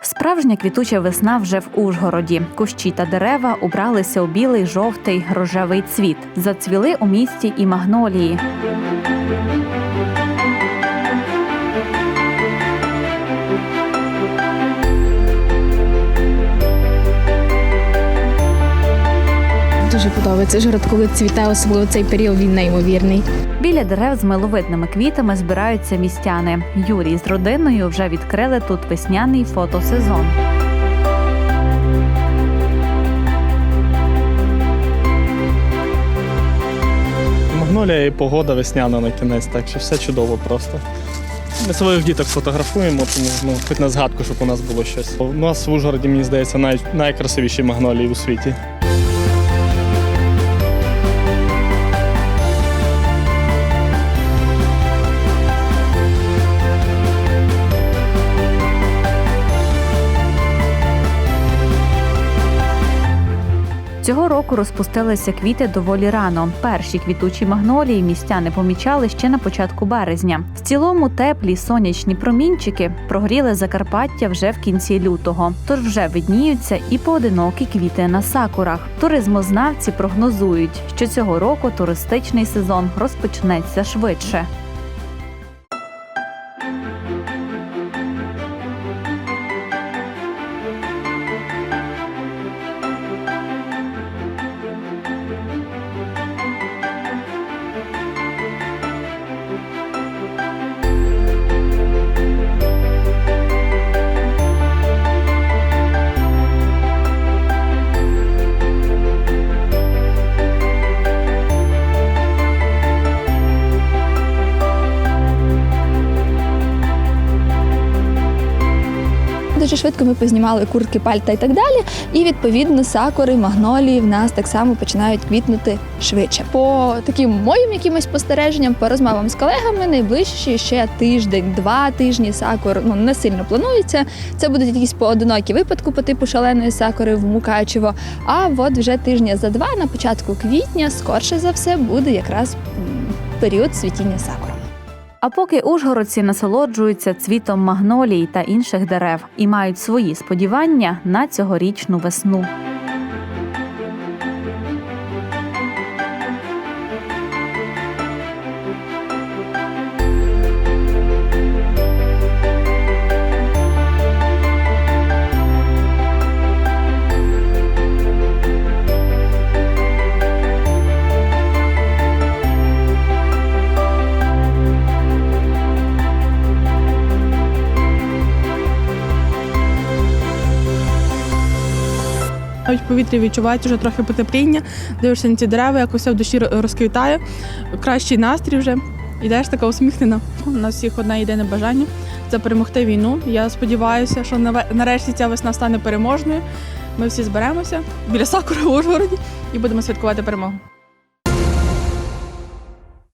Справжня квітуча весна вже в Ужгороді. Кущі та дерева убралися у білий, жовтий, рожевий цвіт. Зацвіли у місті і магнолії. Дуже подобається. Жород, коли цвіте, особливо цей період, він неймовірний. Біля дерев з миловидними квітами збираються містяни. Юрій з родиною вже відкрили тут весняний фотосезон. Магнолія і погода весняна на кінець, так що все чудово просто. Ми своїх діток фотографуємо, тому ну, хоч на згадку, щоб у нас було щось. У нас в Ужгороді, мені здається, най... найкрасивіші магнолії у світі. Цього року розпустилися квіти доволі рано. Перші квітучі магнолії містяни помічали ще на початку березня. В цілому теплі сонячні промінчики прогріли Закарпаття вже в кінці лютого. Тож вже видніються і поодинокі квіти на сакурах. Туризмознавці прогнозують, що цього року туристичний сезон розпочнеться швидше. Дуже швидко ми познімали куртки, пальта і так далі. І відповідно сакури, магнолії в нас так само починають квітнути швидше. По таким моїм якимось спостереженням, по розмовам з колегами, найближчі ще тиждень, два тижні сакур ну не сильно планується. Це будуть якісь поодинокі випадки по типу шаленої сакури в Мукачево. А от вже тижня за два на початку квітня, скорше за все, буде якраз період цвітіння сакур. А поки ужгородці насолоджуються цвітом магнолій та інших дерев і мають свої сподівання на цьогорічну весну. Навіть в повітрі відчувається вже трохи потепління, дивишся на ці дерева, якось все в душі розквітає, кращий настрій вже. Ідеш така усміхнена. У нас всіх одне єдине бажання це перемогти війну. Я сподіваюся, що нарешті ця весна стане переможною. Ми всі зберемося біля Сакури в Ужгороді і будемо святкувати перемогу.